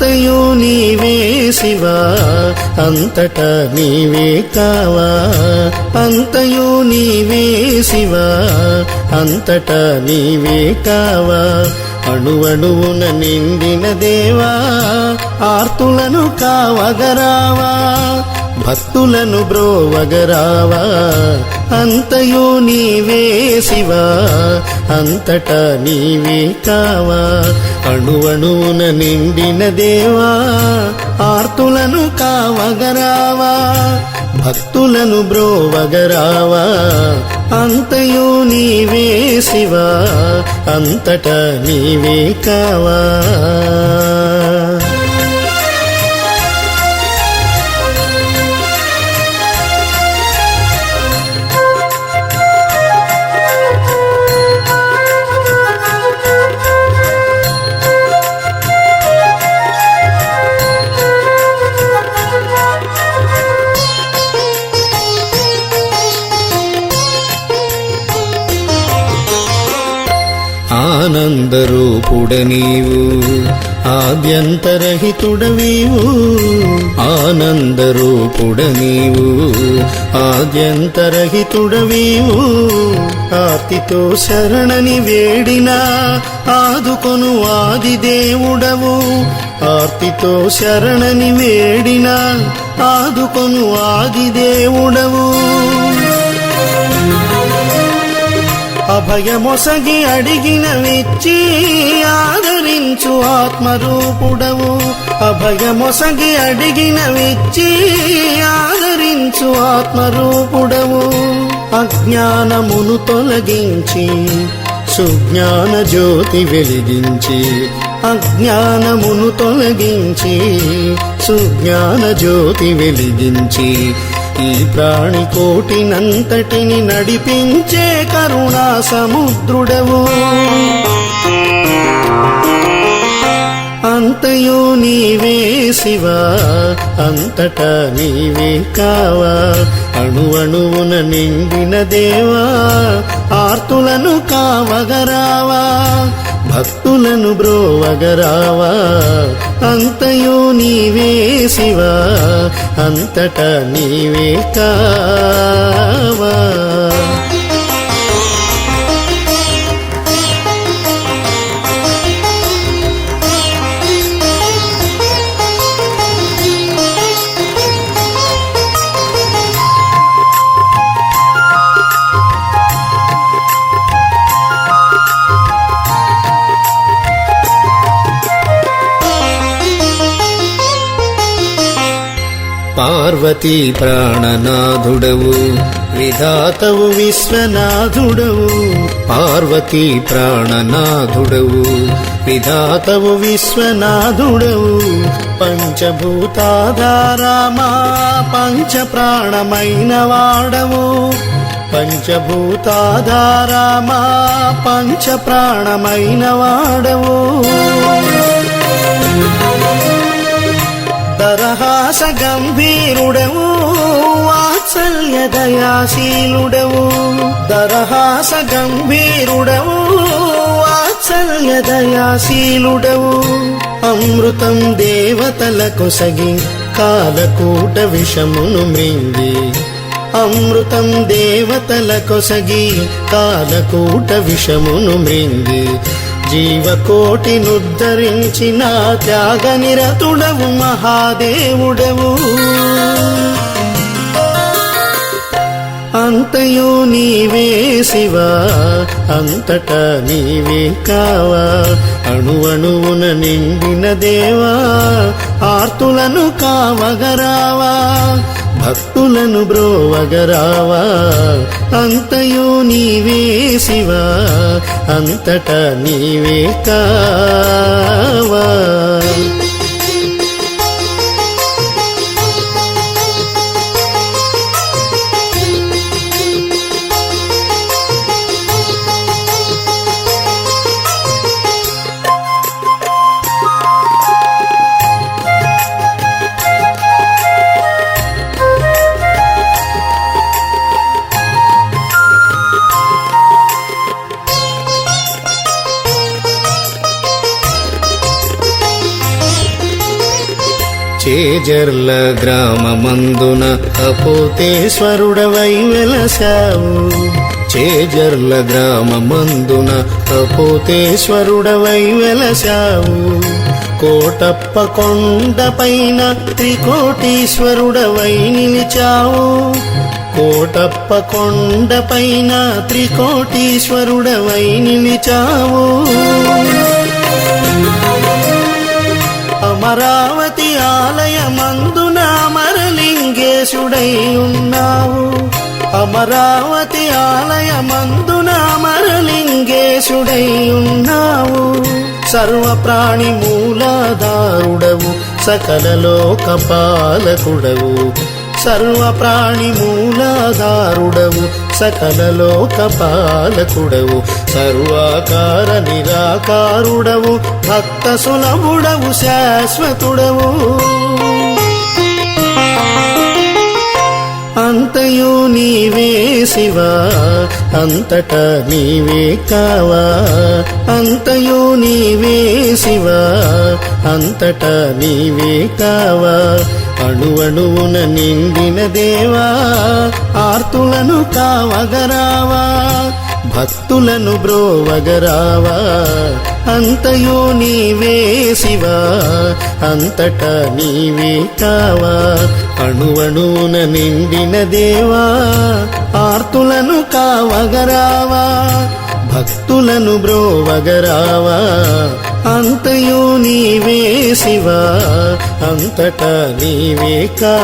అంతయు నీవే శివా అంతట నీవే కావా? అంతయు నీవే శివా అంతట నీవే కావా? అణువణువున నిండిన దేవా ఆర్తులను కావగరావా? భక్తులను బ్రోవగరావా? అంతయు నీవే శివా? అంతట నీవే కావా? అణువణువున నిండిన దేవా ఆర్తులను కావగరావా? భక్తులను బ్రోవగరావా? అంతయు నీవే శివా? అంతట నీవే కావా? ఆనందరూపుడ నీవు ఆద్యంతరహితుడవీవు. ఆనందరూపుడ నీవు ఆద్యంతరహితుడవీవు. ఆర్తితో శరణని వేడినా ఆదుకొను ఆది దేవుడవు ఆర్తితో శరణని వేడినా ఆదుకొను ఆది దేవుడవు అభయమొసగి అడిగిన విచ్చి ఆదరించు ఆత్మరూపుడవు. అభయమొసగి అడిగిన విచ్చి ఆదరించు ఆత్మరూపుడవు. అజ్ఞానమును తొలగించి సుజ్ఞాన జ్యోతి వెలిగించి అజ్ఞానమును తొలగించి సుజ్ఞాన జ్యోతి వెలిగించి ఈ ప్రాణి కోటినంతటిని నడిపించే కరుణా సముద్రుడవు. అంతయు నీవే శివా అంతట నీవే కావా. అణువణువున నిండిన దేవా ఆర్తులను కావగరావా. భక్తులను బ్రోవగరావా? అంతయు నీవే శివా? అంతటా నీవే కావా? పార్వతీ ప్రాణనాథుడవు విధాతవు విశ్వనాథుడవు పార్వతీ ప్రాణనాథుడవు విధాతవు విశ్వనాథుడవు పంచభూతాధారామా పంచ ప్రాణమైన వాడవు పంచభూతాధారామా పంచ ప్రాణమైన వాడవు. దరహాస గంభీరుడవు వాత్సల్య దయాశీలుడవు దరహాస గంభీరుడవు వాత్సల్య దయాశీలుడవు అమృతం దేవతల కొసగి కాలకూట విషమును మృంగి అమృతం దేవతల కొసగి కాలకూట విషమును మృంగి జీవకోటినుద్ధరించిన త్యాగ నిరతుడవు మహాదేవుడవు. అంతయు నీవే శివా అంతట నీవే కావా. అణువణువున నిండిన దేవా ఆర్తులను కావగరావా భక్తులను బ్రోవగరావా? అంతయు నీవే శివా? అంతట నీవే కావా? చేజర్ల గ్రామమందున అపోతేశ్వరుడవై వెలసావు. చేజర్ల గ్రామమందున అపోతేశ్వరుడవై వెలసావు. కోటప్ప కొండపైన త్రికోటీశ్వరుడవై నిలిచావు. కోటప్ప కొండపైన త్రికోటీశ్వరుడవై నిలిచావు. అమరావతి ఆలయమందున అమరలింగేశుడై ఉన్నావు అమరావతి ఆలయమందున అమరలింగేశుడై ఉన్నావు సర్వ ప్రాణి మూలాధారుడవు సకల లోక పాలకుడవు సర్వ ప్రాణి మూలాధారుడవు సకల లోక పాలకుడవు సర్వాకార నిరాకారుడవు భక్త సులభుడవు శాశ్వతుడవు. అంతయు నీవే శివా అంతట నీవే కావా. అంతయు నీవే శివా అంతట నీవే కావా. అణువణువున నిండిన దేవా ఆర్తులను కావగరావా భక్తులను బ్రోవగరావా అంతయు నీవే శివా అంతట నీవే కావా. అణువణువున నిండిన దేవా ఆర్తులను కావగరావా భక్తులను బ్రోవగరావా అంతయు నీవే శివా అంతటా నీవే కావా?